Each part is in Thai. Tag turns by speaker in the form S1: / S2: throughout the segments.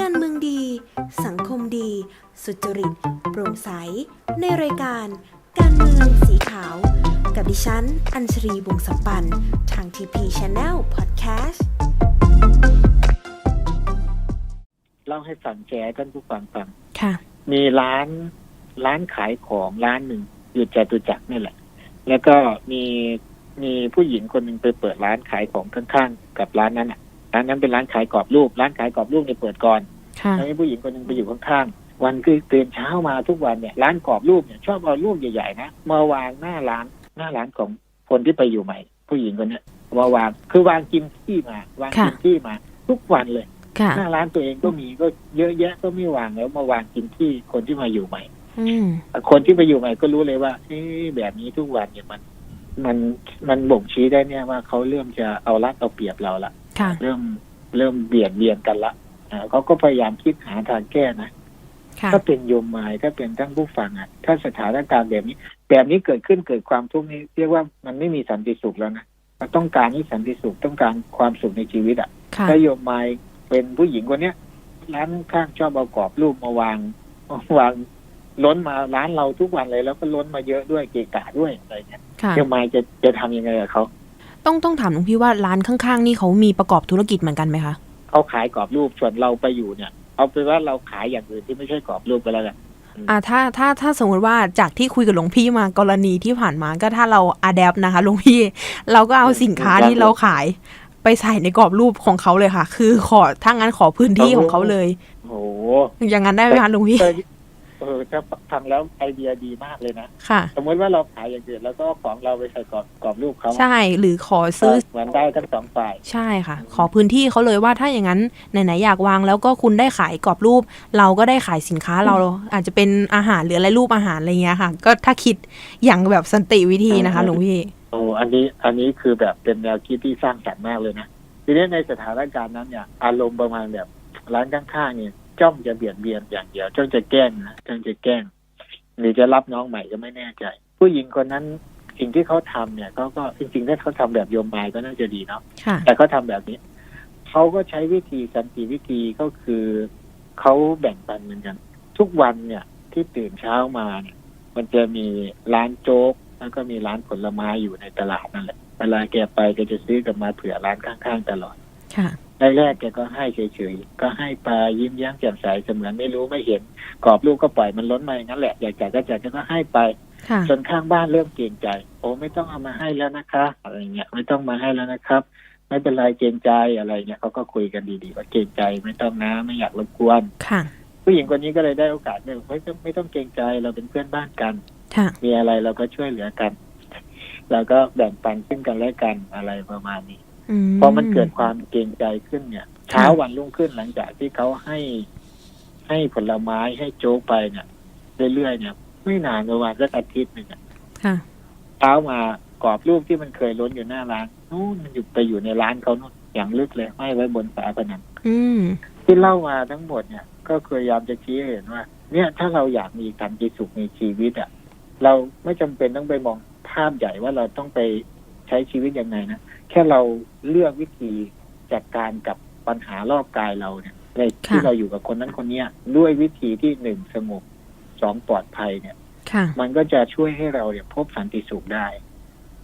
S1: การเมืองดี สังคมดี สุจริต โปร่งใส ในรายการ การเมืองสีขาว กับดิฉัน อัญชรีวงศ์สัมปันธ์ทาง TP Channel Podcast
S2: เล่าให้ฟังแชร์ท่านผู้ฟังฟัง
S1: ค่ะ
S2: มีร้านร้านขายของร้านหนึ่งอยู่จตุจักรนี่แหละ แล้วก็มีมีผู้หญิงคนหนึ่งไปเปิดร้านขายของข้างๆ กับร้านนั้นอะ ร้านนั้นเป็นร้านขายกรอบรูป ร้านขายกรอบรูปเนี่ยเปิดก่อน
S1: ค่ะ
S2: แล้วมีผู้หญิงคนหนึ่งไปอยู่ข้างๆวันคือตื่นเช้ามาทุกวันเนี่ยร้านกรอบรูปเนี่ยชอบเอารูปใหญ่ๆนะมาวางหน้าร้านหน้าร้านของคนที่ไปอยู่ใหม่ ผู้หญิงคนเนี้ยมาวางคือวางกินที่มาวางกินที่มา ทุกวันเลย
S1: ค่ะ
S2: หน้าร้านตัวเองก็มีก็เยอะแยะก็ไม่วางแล้วมาวางกินที่คนที่มาอยู่ใหม่
S1: อืม
S2: คนที่ไปอยู่ใหม่ก็รู้เลยว่าเอ๊ะแบบนี้ทุกวันเนี่ยมัน มันมันบ่งชี้ได้เนี่ยว่าเขาเริ่มจะเอารัดเอาเปรียบเราละ
S1: ค่ะ
S2: เริ่มเริ่มเบียดเบียนกันละอ่าเขาก็พยายามคิดหาทางแก้นะ
S1: ค่ะ
S2: ถ้าเป็นโยมมายถ้าเป็นทั้งผู้ฟังอะ ถ้าสถานการณ์แบบนี้ แบบนี้เกิดขึ้นเกิดความทุกข์นี้ เรียกว่ามันไม่มีสันติสุขแล้วนะมันต้องการให้สันติสุขต้องการความสุขในชีวิตอะ
S1: ค่ะ
S2: ถ้าโยมมายเป็นผู้หญิงคนเนี้ยร้านข้างชอบเอากรอบรูปมาวางมาวางล้นมาร้านเราทุกวันเลยแล้วก็ล้นมาเยอะด้วยเกะกะด้วยอะไรเงี้ย
S1: ค่ะ
S2: โยมมายจะจะทำยังไงกับเขา
S1: ต้องต้องถามหลวงพี่ว่าร้านข้างๆ นี่เขามีประกอบธุรกิจเหมือนกันไหมคะ
S2: เขาขายกรอบรูปส่วนเราไปอยู่เนี่ย เอาเป็นว่าเราขายอย่างอื่นที่ไม่ใช่กรอบรูปไปแล้วกัน
S1: อ่าถ้าถ้าถ้าสมมติว่าจากที่คุยกับหลวงพี่มากรณีที่ผ่านมาก็ถ้าเราอัดแอปนะคะหลวงพี่ เราก็เอาสินค้าที่เราขายไปใส่ในกรอบรูปของเขาเลยค่ะ คือขอถ้างั้นขอพื้นที่ของเขาเลย
S2: โอ้โห
S1: อย่างนั้นได้ไหมคะหลวงพี่
S2: เออเออถ้าฟังแล้วไอเดียดีมากเลยนะ
S1: ค่ะ
S2: สมมติว่าเราขายอย่างอื่นแล้วก็เอาของเราไปใส่กรอบกรอบรูปเขา
S1: ใช่หรือขอซื้อ
S2: เหมือนได้ทั้งสองฝ่าย
S1: ใช่ค่ะ ขอพื้นที่เขาเลยว่าถ้าอย่างนั้นไหนๆอยากวางแล้วก็คุณได้ขายกรอบรูป เราก็ได้ขายสินค้าเราอาจจะเป็นอาหารหรืออะไรรูปอาหารอะไรเงี้ยค่ะ ก็ถ้าคิดอย่างแบบสันติวิธีนะคะหลวงพี่
S2: โอ้อันนี้อันนี้คือแบบเป็นแนวคิดที่สร้างสรรค์มากเลยนะทีนี้ในสถานการณ์นั้นเนี่ย อารมณ์ประมาณแบบร้านข้างๆเนี่ย จ้องจะเบียดเบียนอย่างเดียว จ้องจะแกล้งนะจ้องจะแกล้ง หรือจะรับน้องใหม่ก็ไม่แน่ใจ ผู้หญิงคนนั้นสิ่งที่เขาทำเนี่ยเขาก็จริงๆถ้าเขาทำแบบโยมมายก็น่าจะดีเนาะ
S1: ค่ะ
S2: แต่เขาทำแบบนี้เขาก็ใช้วิธีสันติวิธีก็คือเขาแบ่งปันเหมือนกัน ทุกวันเนี่ย ที่ตื่นเช้ามาเนี่ยมันจะมีร้านโจ๊กแล้วก็มีร้านผลไม้อยู่ในตลาดนั่นแหละเวลาแกไปแกจะซื้อกลับมาเผื่อร้านข้างๆตลอด
S1: ค่ะ
S2: แรกๆแกก็ให้เฉยๆก็ให้ไปยิ้มแย้มแจ่มใสเสมือนไม่รู้ไม่เห็นกรอบลูกก็ปล่อยมันล้นมาอย่างนั้นแหละอยากจ่ายก็จ่ายก็ให้ไป
S1: ค่ะ
S2: จนข้างบ้านเริ่มเกรงใจ โอ้ไม่ต้องเอามาให้แล้วนะคะอะไรเงี้ยไม่ต้องมาให้แล้วนะครับ ไม่เป็นไรเกรงใจอะไรเงี้ยเขาก็คุยกันดีๆว่าเกรงใจไม่ต้องนะไม่อยากรบกวน
S1: ค่ะ
S2: ผู้หญิงคนนี้ก็เลยได้โอกาสเนี่ยไม่ต้องไม่ต้องเกรงใจเราเป็นเพื่อนบ้านกัน
S1: ค่ะ
S2: มีอะไรเราก็ช่วยเหลือกันเราก็แบ่งปันซึ่งกันและกันอะไรประมาณนี้
S1: อืม
S2: พอมันเกิดความเกรงใจขึ้นเนี่ยเช้าวันรุ่งขึ้นหลังจากที่เขาให้ให้ผลไม้ให้โจ๊กไปเนี่ยเรื่อยๆเนี่ย ไม่นานประมาณสักอาทิตย์หนึ่งอะ
S1: ค่ะ
S2: เช้ามากรอบรูปที่มันเคยล้นอยู่หน้าร้านนู่นมันอยู่ไปอยู่ในร้านเขานู่นอย่างลึกเลยไม่ไว้บนฝาผนัง
S1: อืม
S2: ที่เล่ามาทั้งหมดเนี่ย ก็พยายามจะชี้ให้เห็นว่า เนี่ยถ้าเราอยากมีการจิสุขในชีวิตอะเราไม่จำเป็นต้องไปมองภาพใหญ่ว่าเราต้องไปใช้ชีวิตยังไงนะ แค่เราเลือกวิธีจัดการกับปัญหารอบกายเราเนี่ยในที่
S1: ค่ะ
S2: เราอยู่กับคนนั้นคนเนี้ยด้วยวิธีที่หนึ่งสงบสองปลอดภัยเนี่ย
S1: ค่ะ
S2: มันก็จะช่วยให้เราเนี่ยพบสันติสุขได้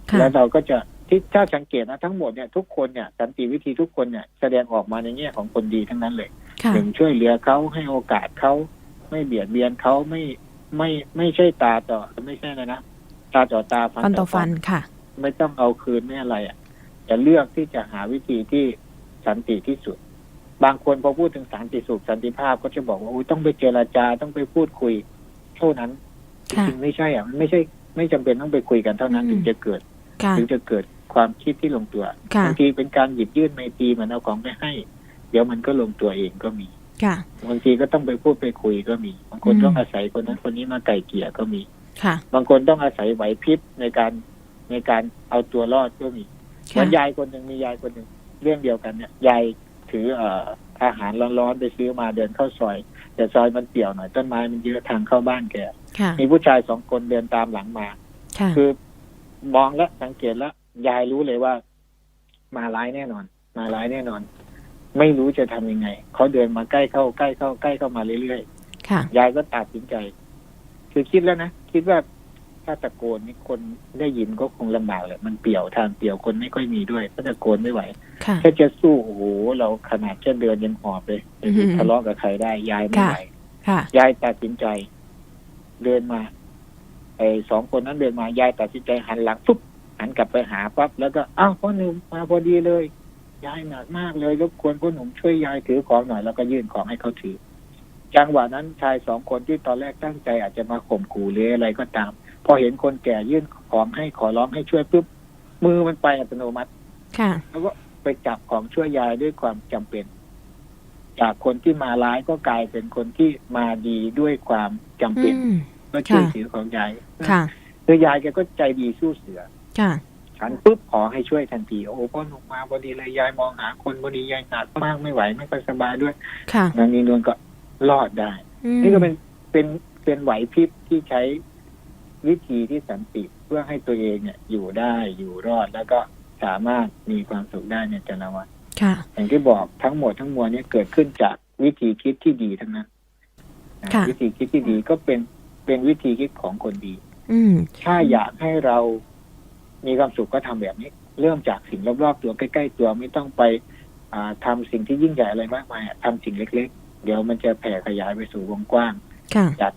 S1: ค่ะ
S2: แล้วเราก็จะที่ถ้าสังเกตนะทั้งหมดเนี่ยทุกคนเนี่ยสันติวิธีทุกคนเนี่ยแสดงออกมาในแง่ของคนดีทั้งนั้นเลย
S1: ค่ะ
S2: หนึ่งช่วยเหลือเขาให้โอกาสเขาไม่เบียดเบียนเขาไม่ไม่ไม่ใช่ตาต่อไม่ใช่เลยนะตาต่อตาฟัน
S1: ฟันต่
S2: ต่
S1: อ
S2: อ
S1: ฟั
S2: ฟั
S1: น
S2: น
S1: ค่ะ
S2: ไม่ต้องเอาคืนไม่อะไรอะ จะเลือกที่จะหาวิธีที่สันติที่สุด บางคนพอพูดถึงสันติสุขสันติภาพก็จะบอกว่าอุ๊ยต้องไปเจรจาต้องไปพูดคุยเท่านั้นจ
S1: ค่ะ
S2: ริงๆไม่ใช่อะมันไม่ใช่ไม่จำเป็นต้องไปคุยกันเท่านั้น
S1: อืม
S2: ถึงจะเกิด
S1: ค่ะ
S2: ถึงจะเกิดความคิดที่ลงตัว
S1: ค่ะ
S2: บางทีเป็นการหยิบยื่นไมตรีเหมือนเอาของไปให้ เดี๋ยวมันก็ลงตัวเองก็มี
S1: ค่ะ
S2: บางทีก็ต้องไปพูดไปคุยก็มี บางคน
S1: อืม
S2: ต้องอาศัยคนนั้นคนนี้มาไก่เกลี่ยก็มี
S1: ค่ะ
S2: บางคนต้องอาศัยไหวพริบในการในการเอาตัวรอดก็มี เหมื
S1: ค่ะ
S2: อนยายคนหนึ่งมียายคนหนึ่งเรื่องเดียวกันเนี่ยยายถือเอ่ออาหารร้อนๆไปซื้อมาเดินเข้าซอย แต่ซอยมันเปี่ยวหน่อยต้นไม้มันเยอะทางเข้าบ้านแก
S1: ค่ะ
S2: มีผู้ชายสองคนเดินตามหลังมา
S1: ค่ะ
S2: คือมองแล้วสังเกตแล้วยายรู้เลยว่า มาร้ายแน่นอน มาร้ายแน่นอน ไม่รู้จะทำยังไงเขาเดินมาใกล้เข้าใกล้เข้าใกล้เข้ามาเรื่อย
S1: ค่ะ
S2: ๆยายก็ตัดสินใจ คือคิดแล้วนะคิดว่า ถ้าตะโกนนี่คนได้ยินก็คงลำบากแหละมันเปี่ยวทางเปี่ยวคนไม่ค่อยมีด้วยก็ตะโกนไม่ไหว
S1: ค่ะ
S2: แค่จะสู้โอ้โหเราขนาดแค่เดินยังหอบเลย
S1: อือหือ
S2: ทะเลาะกับใครได้ยายไม่
S1: ค่ะ
S2: ไหว
S1: ค่ะ
S2: ยายตัดสินใจ เดินมา ไอ้สองคนนั้นเดินมายายตัดสินใจหันหลังปุ๊บหันกลับไปหาปั๊บแล้วก็อ้าวพ่อหนุ่มมาพอดีเลย ยายหนักมากเลยรบกวนพ่อหนุ่มช่วยยายถือของหน่อยแล้วก็ยื่นของให้เขาถือ จังหวะนั้นชายสองคนที่ตอนแรกตั้งใจอาจจะมาข่มขู่หรืออะไรก็ตาม พอเห็นคนแก่ยื่นของให้ขอร้องให้ช่วยปุ๊บมือมันไปอัตโนมัติ
S1: ค่ะ
S2: แล้วก็ไปจับของช่วยยายด้วยความจำเป็น จากคนที่มาร้ายก็กลายเป็นคนที่มาดีด้วยความจำ
S1: อื
S2: เป็น
S1: ม
S2: ก็ช่วย
S1: ค่ะ
S2: ถือของยาย
S1: ค่ะ
S2: คือยายแกก็ใจดีสู้เสือ
S1: ค่ะ
S2: ฉันปุ๊บขอให้ช่วยทันทีโอ้พ่อหนุ่มมาพอดีเลยยายมองหาคนพอดียายหนักมากไม่ไหวไม่ค่อยสบายด้วย
S1: ค่ะ
S2: นางนีนวลก็รอดได้
S1: อืม
S2: นี่ก็เป็นเป็นเป็นไหวพริบที่ใช้ วิธีที่สันติเพื่อให้ตัวเองเนี่ยอยู่ได้อยู่รอดแล้วก็สามารถมีความสุขได้ในแต่ละวัน
S1: ค่ะ
S2: อย่างที่บอกทั้งหมดทั้งมวลเนี่ยเกิดขึ้นจากวิธีคิดที่ดีทั้งนั้นนะ
S1: ค่ะ
S2: วิธีคิดที่ดีก็เป็นเป็นวิธีคิดของคนดี
S1: อืม
S2: ถ้าอยากให้เรามีความสุขก็ทำแบบนี้ เริ่มจากสิ่งรอบๆตัวใกล้ ๆ ตัวไม่ต้องไป อ่าทำสิ่งที่ยิ่งใหญ่อะไรมากมายอะทำสิ่งเล็ก ๆ เดี๋ยวมันจะแผ่ขยายไปสู่วงกว้าง
S1: ค่ะ
S2: จาก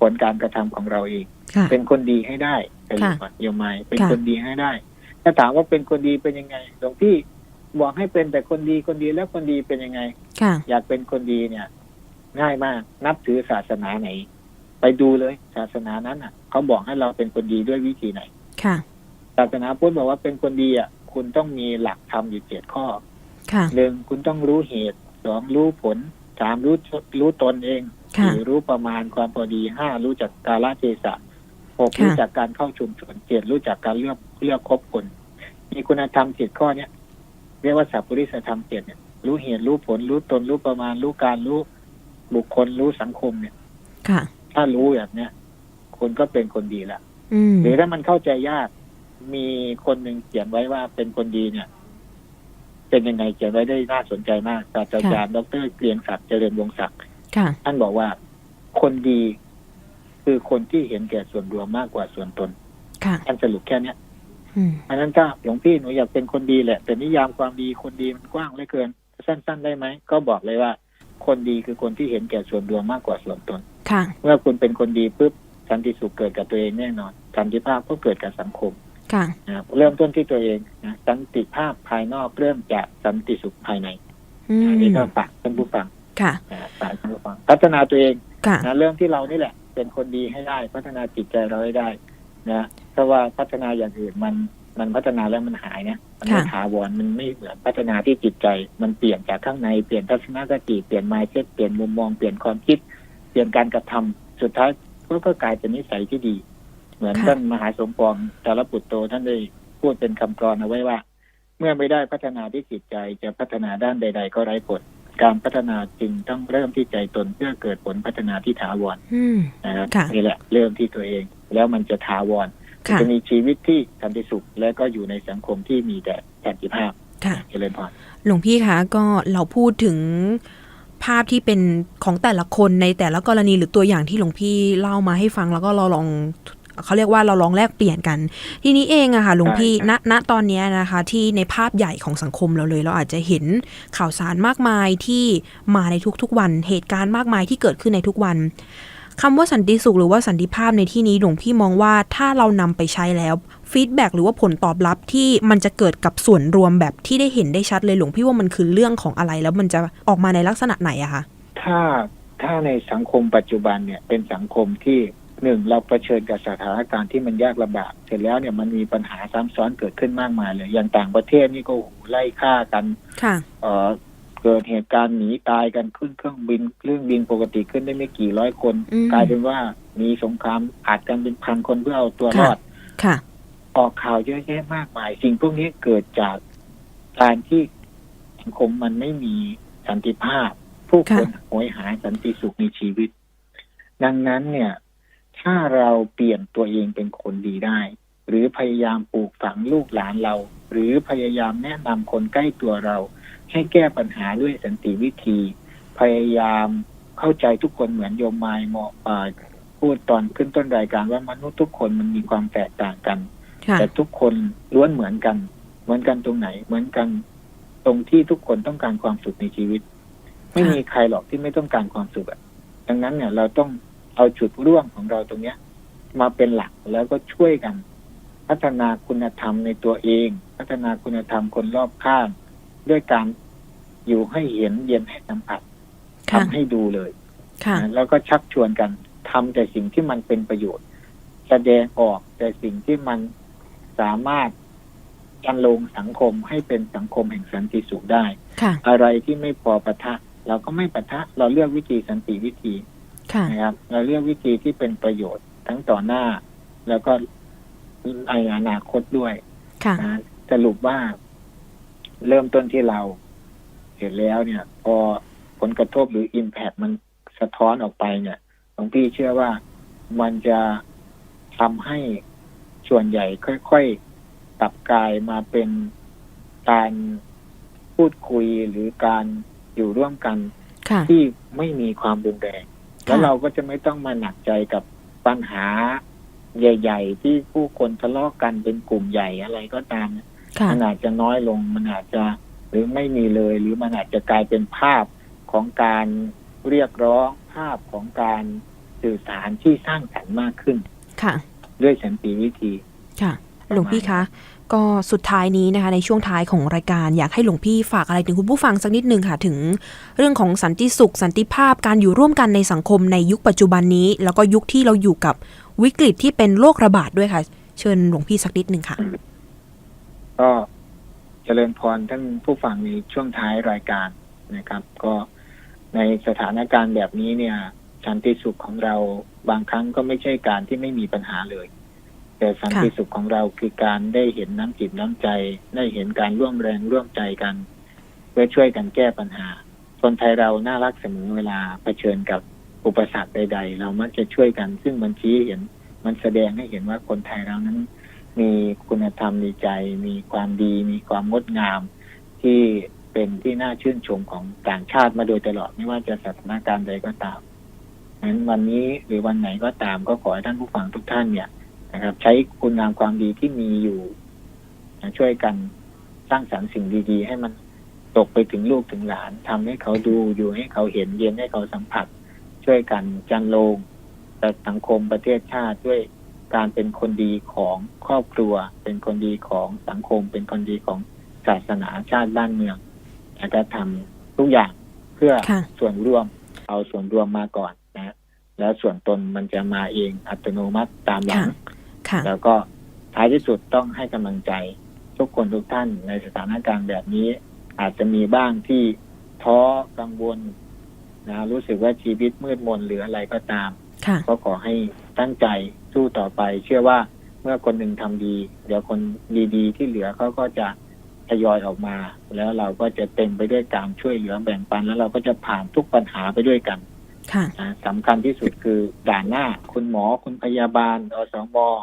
S2: ผลการกระทำของเราเอง
S1: ค่ะ
S2: เป็นคนดีให้ได้ไปเลย
S1: ค่ะ
S2: ก่อนโยมไมายเป็น
S1: ค่ะ
S2: คนดีให้ได้ ถ้าถามว่าเป็นคนดีเป็นยังไงหลวงพี่บอกให้เป็นแต่คนดีคนดีแล้วคนดีเป็นยังไง
S1: ค่ะ
S2: อยากเป็นคนดีเนี่ย ง่ายมาก นับถือศาสนาไหน ไปดูเลย ศาสนานั้นอะเขาบอกให้เราเป็นคนดีด้วยวิธีไหน
S1: ค่ะ
S2: ศาสนาพุทธบอกว่าเป็นคนดีอะ คุณต้องมีหลักธรรมอยู่เจ็ดข้อ
S1: ค่ะ
S2: หนึ่งคุณต้องรู้เหตุสองรู้ผลสามรู้รู้ตนเอง
S1: ค่ะ
S2: สี่รู้ประมาณความพอดีห้ารู้จักกาลเทศะหก
S1: ค่ะ
S2: รู้จักการเข้าชุมชนเจ็ดรู้จักการเลือกเลือกคบคนมีคุณธรรมเจ็ดข้อเนี้ยเรียกว่าสัพพุริสธรรมเจ็ดเนี่ยรู้เหตุรู้ผลรู้ตนรู้ประมาณรู้การรู้บุคคลรู้สังคมเนี่ย
S1: ค่ะ
S2: ถ้ารู้แบบเนี้ยคุณก็เป็นคนดีละ
S1: อืม
S2: หรือถ้ามันเข้าใจยากมีคนหนึ่งเขียนไว้ว่าเป็นคนดีเนี่ย เป็นยังไงเขียนไว้ได้น่าสนใจมากศาสตราจารย์ดรเกรียงศักดิ์เจริญวงศักดิ์
S1: ค่ะ
S2: ท่านบอกว่าคนดีคือคนที่เห็นแก่ส่วนรวมมากกว่าส่วนตน
S1: ค่ะ
S2: ท่านสรุปแค่เนี้ย
S1: อืม
S2: อันนั้นถ้าหลวงพี่หนูอยากเป็นคนดีแหละ แต่นิยามความดีคนดีมันกว้างเหลือเกิน สั้น ๆ ได้ไหม ก็บอกเลยว่า คนดีคือคนที่เห็นแก่ส่วนรวมมากกว่าส่วนตน
S1: ค่ะ
S2: เมื่อคุณเป็นคนดีปุ๊บสันติสุขเกิดกับตัวเองแน่นอนสันติภาพก็เกิดกับสังคม
S1: ค่ะ
S2: นะครับเริ่มต้นที่ตัวเองนะสันติภาพภายนอกเริ่มจากสันติสุขภายใน
S1: อื
S2: อัน
S1: ม
S2: นี้ก็ฝากท่านผู้ฟัง
S1: ค่ะ
S2: นะฝากท่านผู้ฟังพัฒนาตัวเอง
S1: ค่ะ
S2: นะเริ่มที่เรานี่แหละ เป็นคนดีให้ได้ พัฒนาจิตใจเราให้ได้นะเพราะว่าพัฒนาอย่างอื่นมันมันพัฒนาแล้วมันหายนะมันไม่
S1: ค่ะ
S2: ถาวรมันไม่เหมือนพัฒนาที่จิตใจ มันเปลี่ยนจากข้างในเปลี่ยนทัศนคติเปลี่ยนมายเเปลี่ยนมุมมองเปลี่ยนความคิด เปลี่ยนการกระทำสุดท้ายก็ก็กลายเป็นนิสัยที่ดี เหมือน
S1: ค่ะ
S2: ท่านมหาสมปองสารปุตโตท่านได้พูดเป็นคำกรอนเอาไว้ว่า เมื่อไม่ได้พัฒนาที่จิตใจจะพัฒนาด้านใด ๆ ก็ไร้ผล การพัฒนาจึงต้องเริ่มที่ใจตนเพื่อเกิดผลพัฒนาที่ถาวร
S1: อืม
S2: นะครับ
S1: ค่ะ
S2: นี่แหละเริ่มที่ตัวเอง แล้วมันจะถาวร
S1: ค่ะ
S2: จะมีชีวิตที่สันติสุข และก็อยู่ในสังคมที่มีแต่สันติภาพ
S1: ค่ะ
S2: เจริญพร
S1: หลวงพี่คะก็เราพูดถึงภาพที่เป็นของแต่ละคนในแต่ละกรณีหรือตัวอย่างที่หลวงพี่เล่ามาให้ฟังแล้วก็เราลอง เขาเรียกว่าเราลองแลกเปลี่ยนกัน ทีนี้เองอะค่ะหลวงพี่ณณตอนเนี้ยนะคะ ที่ในภาพใหญ่ของสังคมเราเลย เราอาจจะเห็นข่าวสารมากมายที่มาในทุกๆวัน เหตุการณ์มากมายที่เกิดขึ้นในทุกวันคำว่าสันติสุขหรือว่าสันติภาพในที่นี้หลวงพี่มองว่าถ้าเรานำไปใช้แล้วฟีดแบ็หรือว่าผลตอบรับที่มันจะเกิดกับส่วนรวมแบบที่ได้เห็นได้ชัดเลยหลวงพี่ว่ามันคือเรื่องของอะไร แล้วมันจะออกมาในลักษณะไหนอะคะ
S2: ถ้าถ้าในสังคมปัจจุบันเนี่ยเป็นสังคมที่ หนึ่งเราเผชิญกับสถานการณ์ที่มันยากลำบากเสร็จแล้วเนี่ยมันมีปัญหาซ้ำซ้อนเกิดขึ้นมากมายเลยอย่างต่างประเทศนี่ก็โอ้โหไล่ฆ่ากัน
S1: ค่ะ
S2: เอ่อเกิดเหตุการณ์หนีตายกันขึ้นเครื่องบินเครื่องบินปกติขึ้นได้ไม่กี่ร้อยคน
S1: อืม
S2: กลายเป็นว่ามีสงครามอาจกันเป็นพันคนเพื่อเอาตัวรอด
S1: ค่ะ
S2: ออกข่าวเยอะแยะมากมาย สิ่งพวกนี้เกิดจากการที่สังคมมันไม่มีสันติภาพ ผู้คนโหยหาสันติสุขในชีวิต ดังนั้นเนี่ย ถ้าเราเปลี่ยนตัวเองเป็นคนดีได้ หรือพยายามปลูกฝังลูกหลานเรา หรือพยายามแนะนำคนใกล้ตัวเรา ให้แก้ปัญหาด้วยสันติวิธี พยายามเข้าใจทุกคนเหมือนโยมมายเหมาะอ่าพูดตอนขึ้นต้นรายการว่ามนุษย์ทุกคนมันมีความแตกต่างกัน
S1: ค่ะ
S2: แต่ทุกคนล้วนเหมือนกัน เหมือนกันตรงไหน เหมือนกันตรงที่ทุกคนต้องการความสุขในชีวิต ไม่มีใครหรอกที่ไม่ต้องการความสุขอะดังนั้นเนี่ยเราต้อง เอาจุดร่วมของเราตรงเนี้ย มาเป็นหลักแล้วก็ช่วยกัน พัฒนาคุณธรรมในตัวเอง พัฒนาคุณธรรมคนรอบข้าง ด้วยการอยู่ให้เห็นเย็นให้สัมผัส
S1: ค่ะ
S2: ทำให้ดูเลย
S1: ค่ะ
S2: นะแล้วก็ชักชวนกันทำแต่สิ่งที่มันเป็นประโยชน์ แสดงออกแต่สิ่งที่มันสามารถจันลงสังคมให้เป็นสังคมแห่งสันติสุขได้
S1: ค่ะ
S2: อะไรที่ไม่พอปะทะ เราก็ไม่ปะทะ เราเลือกวิธีสันติวิธี
S1: ค่ะ
S2: นะครับเราเลือกวิธีที่เป็นประโยชน์ทั้งต่อหน้า แล้วก็ในอนาคตด้วย
S1: ค่ะ
S2: นะสรุปว่าเริ่มต้นที่เราเห็นแล้วเนี่ย พอผลกระทบหรืออิมแพ t มันสะท้อนออกไปเนี่ยหลวงพี่เชื่อว่ามันจะทำให้ส่วนใหญ่ค่อยๆกลับกลายมาเป็นการพูดคุยหรือการอยู่ร่วมกัน
S1: ค่ะ
S2: ที่ไม่มีความรุนแรง
S1: ค่ะ
S2: แล้วเราก็จะไม่ต้องมาหนักใจกับปัญหาใหญ่ ๆ ที่ผู้คนทะเลาะกันเป็นกลุ่มใหญ่อะไรก็ตาม
S1: ค่ะ
S2: มันอาจจะน้อยลงมันอาจจะหรือไม่มีเลย หรือมันอาจจะกลายเป็นภาพของการเรียกร้องภาพของการสื่อสารที่สร้างสรรค์มากขึ้น
S1: ค่ะ
S2: ด้วยสันติวิธี
S1: ค่ะ หลวงพี่คะ ก็สุดท้ายนี้นะคะในช่วงท้ายของรายการอยากให้หลวงพี่ฝากอะไรถึงคุณผู้ฟังสักนิดนึงค่ะ ถึงเรื่องของสันติสุข สันติภาพการอยู่ร่วมกันในสังคมในยุคปัจจุบันนี้ แล้วก็ยุคที่เราอยู่กับวิกฤตที่เป็นโรคระบาดด้วยค่ะ เชิญหลวงพี่สักนิดหนึ่งค่ะ
S2: ก็เจริญพรท่านผู้ฟังในช่วงท้ายรายการนะครับ ก็ในสถานการณ์แบบนี้เนี่ยสันติสุขของเราบางครั้งก็ไม่ใช่การที่ไม่มีปัญหาเลย แต่สันติสุขของเราคือการได้เห็นน้ำจิตน้ำใจ ได้เห็นการร่วมแรงร่วมใจกัน เพื่อช่วยกันแก้ปัญหา คนไทยเราน่ารักเสมอเวลาเผชิญกับอุปสรรคใด ๆ เรามักจะช่วยกัน ซึ่งมันชี้เห็นมันแสดงให้เห็นว่าคนไทยเรานั้น มีคุณธรรมในใจ มีความดี มีความงดงาม ที่เป็นที่น่าชื่นชมของต่างชาติมาโดยตลอดไม่ว่าจะสถานการณ์ใดก็ตามนั้นวันนี้หรือวันไหนก็ตามก็ขอให้ท่านผู้ฟังทุกท่านเนี่ย นะครับ ใช้คุณงามความดีที่มีอยู่นะช่วยกันสร้างสรรค์สิ่งดีๆ ให้มันตกไปถึงลูกถึงหลานทำให้เขาดูอยู่ให้เขาเห็นเย็นให้เขาสัมผัส ช่วยกันจันโลงแต่สังคมประเทศชาติด้วยการเป็นคนดีของครอบครัว เป็นคนดีของสังคม เป็นคนดีของศาสนาชาติบ้านเมืองแล้วก็ทำทุกอย่างเพื่อ
S1: ค่ะ
S2: ส่วนร่วม เอาส่วนรวมมาก่อนนะ แล้วส่วนตนมันจะมาเองอัตโนมัติตามหลัง
S1: ค่ะ
S2: แล้วก็ท้ายที่สุดต้องให้กำลังใจ ทุกคนทุกท่านในสถานการณ์แบบนี้ อาจจะมีบ้างที่ท้อกังวลนะรู้สึกว่าชีวิตมืดมนหรืออะไรก็ตาม
S1: ค่ะ
S2: ก็ขอให้ตั้งใจสู้ต่อไป เชื่อว่าเมื่อคนหนึ่งทำดี เดี๋ยวคนดีๆ ที่เหลือเขาก็จะทยอยออกมา แล้วเราก็จะเต็มไปด้วยการช่วยเหลือแบ่งปัน แล้วเราก็จะผ่านทุกปัญหาไปด้วยกัน
S1: ค่ะ
S2: นะสำคัญที่สุดคือด่านหน้า คุณหมอคุณพยาบาลอสมอะ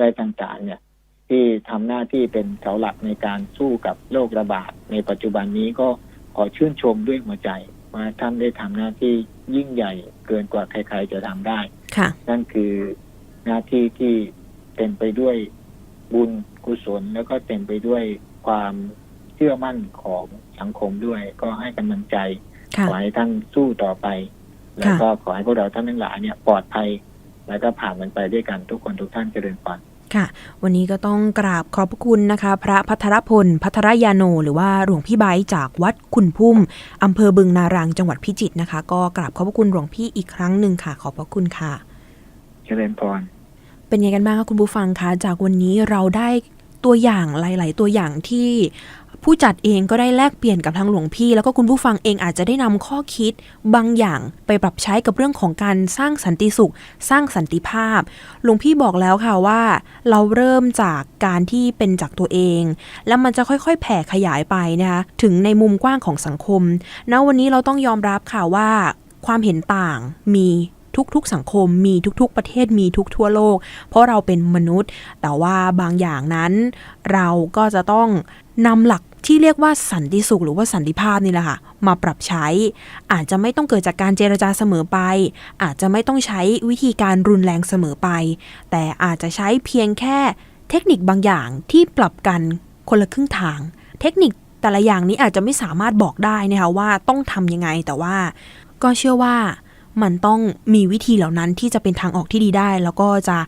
S2: ไรต่างๆ เนี่ย ที่ทำหน้าที่เป็นเสาหลักในการสู้กับโรคระบาดในปัจจุบันนี้ก็ขอชื่นชมด้วยหัวใจว่าท่านได้ทำหน้าที่ยิ่งใหญ่เกินกว่าใคร ๆ จะทำได้
S1: ค่ะ
S2: นั่นคือหน้าที่ที่เต็มไปด้วยบุญกุศลแล้วก็เต็มไปด้วยความเชื่อมั่นของสังคมด้วย ก็ให้กำลังใจ
S1: ค่ะ
S2: ขอให้ท่านสู้ต่อไป แล้วก็ขอให้พวกเราท่านทั้งหลายเนี่ยปลอดภัย แล้วก็ผ่านมันไปด้วยกันทุกคนทุกท่านเจริญพร
S1: ค่ะ วันนี้ก็ต้องกราบขอบพระคุณนะคะ พระพัทรพล พัทรยาโน หรือว่าหลวงพี่ไบร์ทจากวัดคุณพุ่มอำเภอบึงนารางจังหวัดพิจิตรนะคะ ก็กราบขอบพระคุณหลวงพี่อีกครั้งหนึ่งค่ะ ขอบพระคุณค่ะ
S2: เจริญพร
S1: เป็นยังไงกันบ้างคะคุณผู้ฟังคะจากวันนี้เราได้ตัวอย่างหลาย ๆ ตัวอย่างที่ ผู้จัดเองก็ได้แลกเปลี่ยนกับทางหลวงพี่ แล้วก็คุณผู้ฟังเองอาจจะได้นำข้อคิดบางอย่างไปปรับใช้กับเรื่องของการสร้างสันติสุข สร้างสันติภาพ หลวงพี่บอกแล้วค่ะว่า เราเริ่มจากการที่เป็นจากตัวเอง แล้วมันจะค่อยๆ แผ่ขยายไปนะคะถึงในมุมกว้างของสังคมณวันนี้เราต้องยอมรับค่ะว่าความเห็นต่างมี ทุกๆสังคมมีทุกๆประเทศมีทุกทั่วโลก เพราะเราเป็นมนุษย์ แต่ว่าบางอย่างนั้น เราก็จะต้องนำหลักที่เรียกว่าสันติสุขหรือว่าสันติภาพนี่แหละค่ะ มาปรับใช้ อาจจะไม่ต้องเกิดจากการเจรจาเสมอไป อาจจะไม่ต้องใช้วิธีการรุนแรงเสมอไป แต่อาจจะใช้เพียงแค่เทคนิคบางอย่างที่ปรับกันคนละครึ่งทาง เทคนิคแต่ละอย่างนี้อาจจะไม่สามารถบอกได้นะคะว่าต้องทำยังไงแต่ว่า ก็เชื่อว่า มันต้องมีวิธีเหล่านั้นที่จะเป็นทางออกที่ดีได้ แล้วก็จะ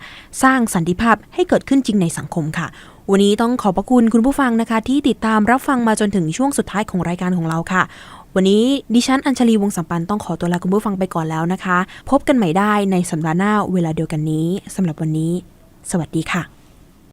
S1: สร้างสันติภาพให้เกิดขึ้นจริงในสังคมค่ะ วันนี้ต้องขอบพระคุณคุณผู้ฟังนะคะ ที่ติดตามรับฟังมาจนถึงช่วงสุดท้ายของรายการของเราค่ะ วันนี้ดิฉันอัญชลีวงสัมปันต้องขอตัวลาคุณผู้ฟังไปก่อนแล้วนะคะ พบกันใหม่ได้ในสัปดาห์หน้าเวลาเดียวกันนี้สำหรับวันนี้ สวัสดีค่ะ